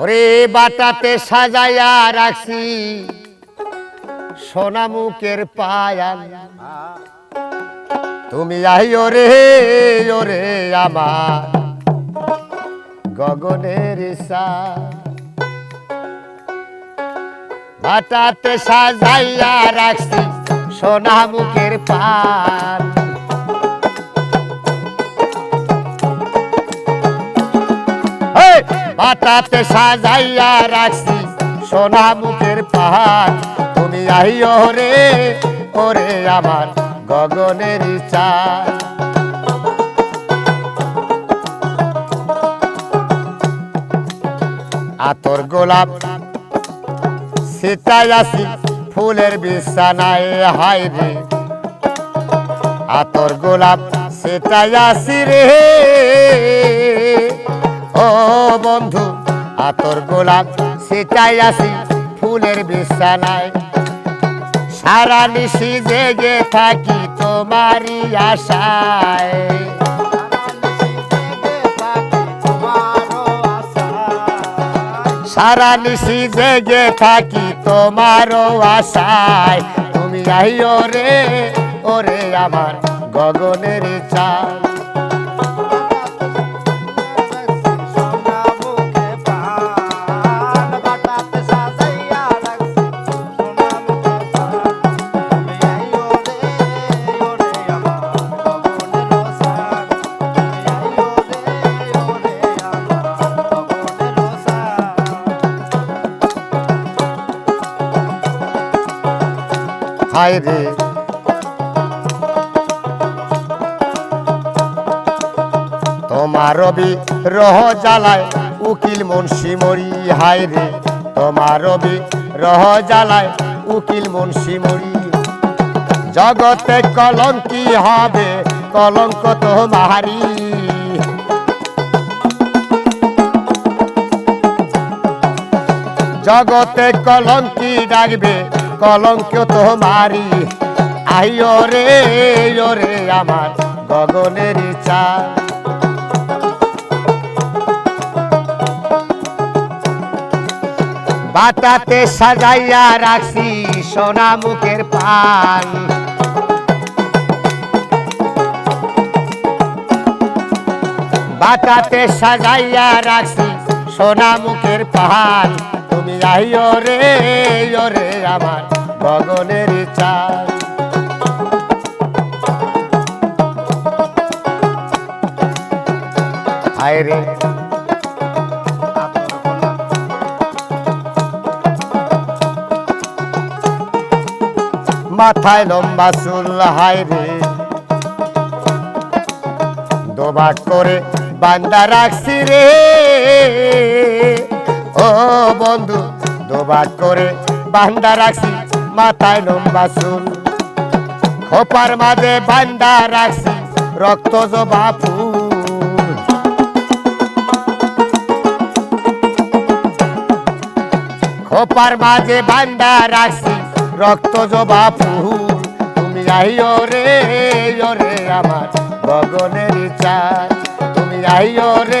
ওরে বাটাতে সাজাইয়া রাখছি। সোনামুখের পায়াল। তুমি আই ওরে ওরে আমার গগনের বাটাতে সাজাইয়া রাখছি সোনামুখের পান এই, বাটাতে সাজাইয়া রাখছি সোনা মুখের পাহাড়। তুমি আইও রে, ওরে আমার গগনের চাঁদ। আতর গোলাপ সীতাই আসি ফুলের বিছানায় হাই রে। আতর গোলাপ সেটাই আসি রে। ও বন্ধু, আতর গোলাপ সেটাই আসি ফুলের বিছানায়। সারা নিশি জেগে থাকি তোমারই আশায়। সারা নিশি জেগে থাকি তোমারও আশায়। তুমি আইও রে, ওরে আমার গগনের চাঁদ। হায় রে? তোমার রবি রহ জ্বালায়, উকিল মুন্সি মরি, হায় রে। তোমার রবি রহ জ্বালায়, উকিল মুন্সি মরি। জগতে কলঙ্কি হবে, কলঙ্ক তোমারি জগতে কলঙ্কি ডাকবে কলঙ্ক তোমারি। আইও রে ওরে আমার গগনের চা বাটাতে সাজাইয়া রাখছি সোনা মুখের পান বাটাতে সাজাইয়া রাখছি সোনা মুখের পান তুমি আইও রে ওরে আমার গগনের চাঁদ। রে। মাথায় লম্বা চুল, হায় রে। দোবাক করে বান্দা রাখছি রে। ও বন্ধু দোবাক করে বান্দা রাখছি, মাথায় লম্বা চুল। খোপার মাঝে বান্দা রাখছি, রক্ত জবা খোপার মাঝে বান্দা রাখছি, রক্ত জবা ফুল। তুমি আইও রে রে আমার গগনের চাঁদ। তুমি আইও রে